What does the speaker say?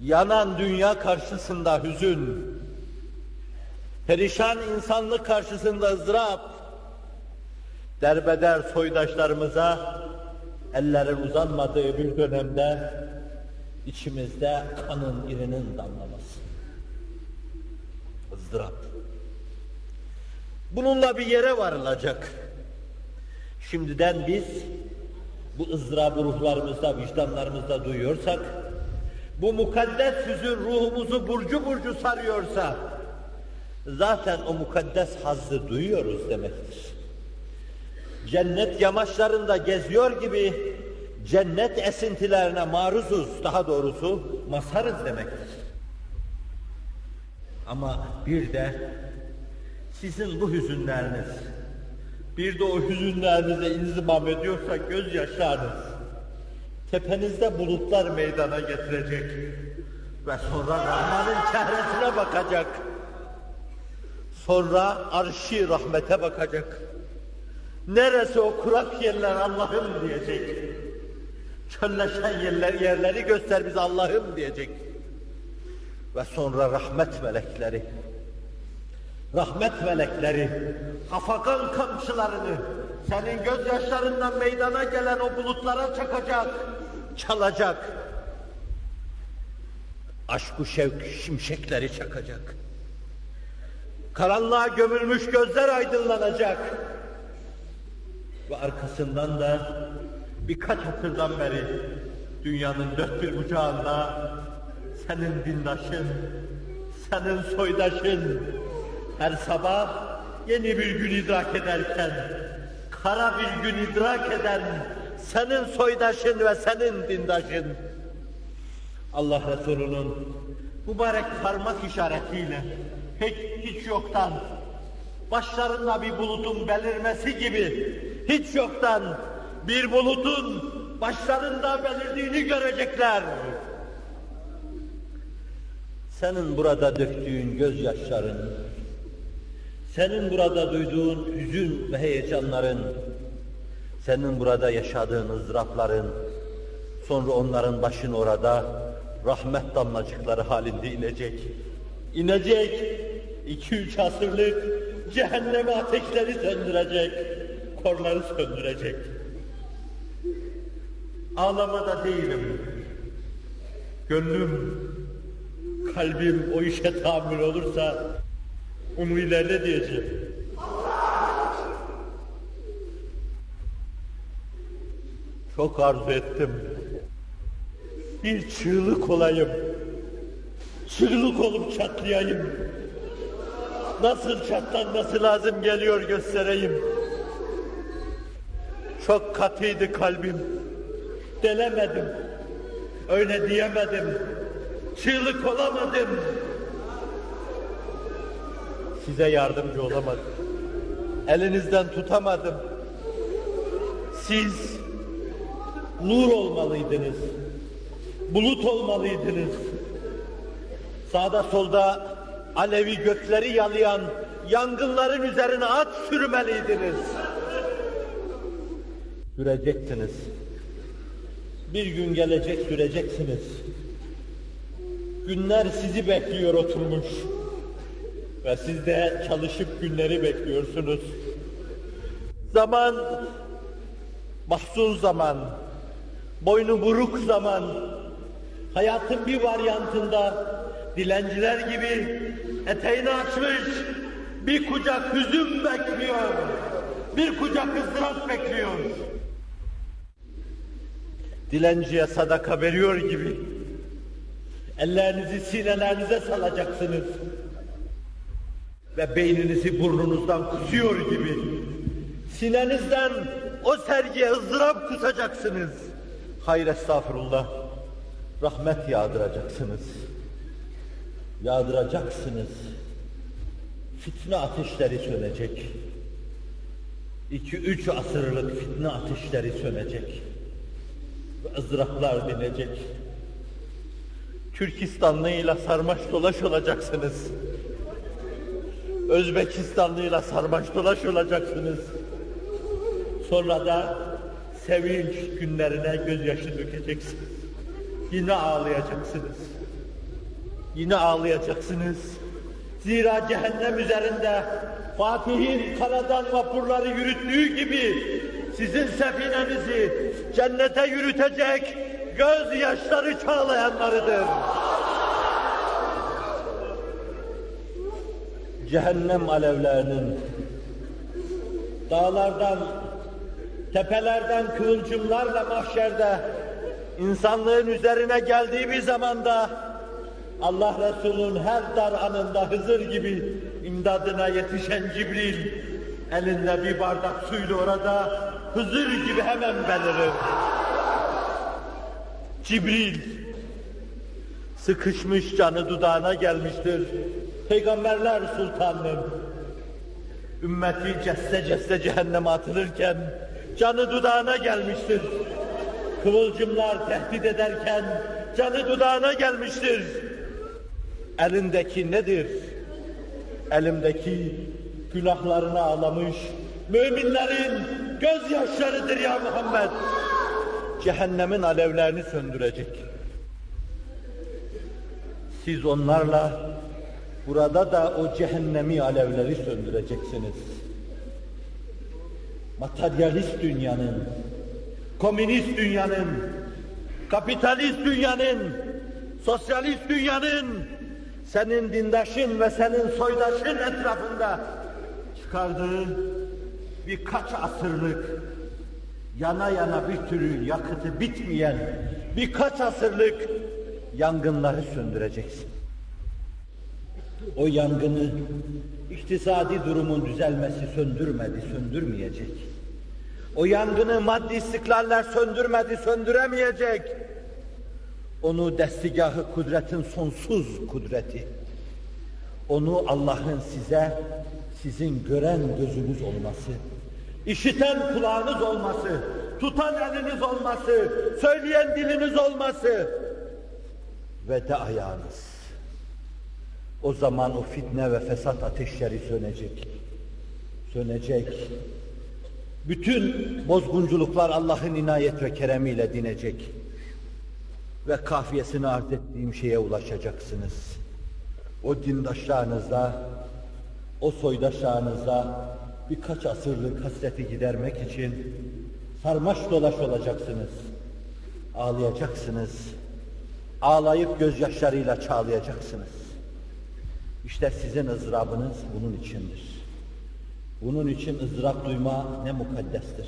Yanan dünya karşısında hüzün, perişan insanlık karşısında ızdırap, derbeder soydaşlarımıza ellerin uzanmadığı bir dönemde içimizde kanın irinin damlaması. ızdırap. Bununla bir yere varılacak. Şimdiden biz bu ızdırabı ruhlarımızda, vicdanlarımızda duyuyorsak, bu mukaddes hüzün ruhumuzu burcu burcu sarıyorsa, zaten o mukaddes hazzı duyuyoruz demektir. Cennet yamaçlarında geziyor gibi cennet esintilerine maruzuz, daha doğrusu masarız demektir. Ama bir de sizin bu hüzünleriniz, bir de o hüzünlerinize inzimam ediyorsa gözyaşlarınız, tepenizde bulutlar meydana getirecek ve sonra Rahman'ın çehresine bakacak. Sonra arşi rahmete bakacak. Neresi o kurak yerler Allah'ım diyecek. Çölleşen yerler, yerleri göster bize Allah'ım diyecek. Ve sonra rahmet melekleri, rahmet melekleri, hafakan kamçılarını senin gözyaşlarından meydana gelen o bulutlara çakacak, çalacak. Aşk-ı şevk şimşekleri çakacak. Karanlığa gömülmüş gözler aydınlanacak. Ve arkasından da birkaç asırdan beri dünyanın dört bir bucağında senin dindaşın, senin soydaşın her sabah yeni bir gün idrak ederken kara bir gün idrak eden senin soydaşın ve senin dindaşın Allah Resulü'nün mübarek parmak işaretiyle hiç, hiç yoktan başlarında bir bulutun belirmesi gibi hiç yoktan bir bulutun başlarında belirdiğini görecekler. Senin burada döktüğün gözyaşların, senin burada duyduğun hüzün ve heyecanların, senin burada yaşadığın ızdırapların, sonra onların başın orada rahmet damlacıkları halinde inecek. İnecek, iki üç asırlık cehenneme ateşleri söndürecek, korları söndürecek. Ağlamada değilim. Gönlüm, kalbim o işe tahammül olursa onu ileride diyeceğim. Çok arzu ettim. Bir çığlık olayım. Çığlık olup çatlayayım. Nasıl çatlanması lazım geliyor göstereyim. Çok katıydı kalbim. Delemedim. Öyle diyemedim. Çığlık olamadım. Size yardımcı olamadım. Elinizden tutamadım. Siz nur olmalıydınız. Bulut olmalıydınız. Sağda solda alevi gökleri yalayan yangınların üzerine at sürmeliydiniz. Sürecektiniz. Bir gün gelecek süreceksiniz. Günler sizi bekliyor oturmuş. Ve siz de çalışıp günleri bekliyorsunuz. Zaman, mahzun zaman, boynu buruk zaman, hayatın bir varyantında dilenciler gibi eteğini açmış bir kucak hüzün bekliyor, bir kucak ızdırap bekliyor. Dilenciye sadaka veriyor gibi ellerinizi sinelerinize salacaksınız ve beyninizi burnunuzdan kusuyor gibi sinenizden o sergiye ızdırap kusacaksınız. Hayır estağfurullah. Rahmet yağdıracaksınız. Yağdıracaksınız. Fitne ateşleri sönecek. İki üç asırlık fitne ateşleri sönecek. Ve ızdıraplar dinecek. Türkistanlıyla sarmaş dolaş olacaksınız. Özbekistanlıyla sarmaş dolaş olacaksınız. Sonra da sevinç günlerine gözyaşı dökeceksiniz. Yine ağlayacaksınız. Yine ağlayacaksınız. Zira cehennem üzerinde Fatih'in karadan vapurları yürüttüğü gibi sizin sefinenizi cennete yürütecek gözyaşları çağlayanlarıdır. Cehennem alevlerinin dağlardan, tepelerden kıvılcımlarla mahşerde insanlığın üzerine geldiği bir zamanda Allah Resulü'nün her dar anında Hızır gibi imdadına yetişen Cibril elinde bir bardak suyla orada Hızır gibi hemen belirir. Cibril sıkışmış canı dudağına gelmiştir. Peygamberler sultanım. Ümmeti cesse cesse cehenneme atılırken canı dudağına gelmiştir. Kıvılcımlar tehdit ederken canı dudağına gelmiştir. Elindeki nedir? Elimdeki günahlarını ağlamış müminlerin gözyaşlarıdır ya Muhammed. Cehennemin alevlerini söndürecek. Siz onlarla burada da o cehennemi alevleri söndüreceksiniz. Materyalist dünyanın, komünist dünyanın, kapitalist dünyanın, sosyalist dünyanın, senin dindaşın ve senin soydaşın etrafında çıkardığı birkaç asırlık yana yana bir türlü yakıtı bitmeyen birkaç asırlık yangınları söndüreceksin. O yangını iktisadi durumun düzelmesi söndürmedi, söndürmeyecek. O yangını maddi istiklaller söndürmedi, söndüremeyecek. Onu destigahı kudretin sonsuz kudreti. Onu Allah'ın size, sizin gören gözünüz olması, işiten kulağınız olması, tutan eliniz olması, söyleyen diliniz olması ve de ayağınız. O zaman o fitne ve fesat ateşleri sönecek. Sönecek. Bütün bozgunculuklar Allah'ın inayet ve keremiyle dinecek. Ve kafiyesini arz ettiğim şeye ulaşacaksınız. O dindaşlarınızla, o soydaşlarınızla birkaç asırlık hasreti gidermek için sarmaş dolaş olacaksınız. Ağlayacaksınız. Ağlayıp gözyaşlarıyla çağlayacaksınız. İşte sizin ızdırabınız bunun içindir. Bunun için ızdırap duyma ne mukaddestir.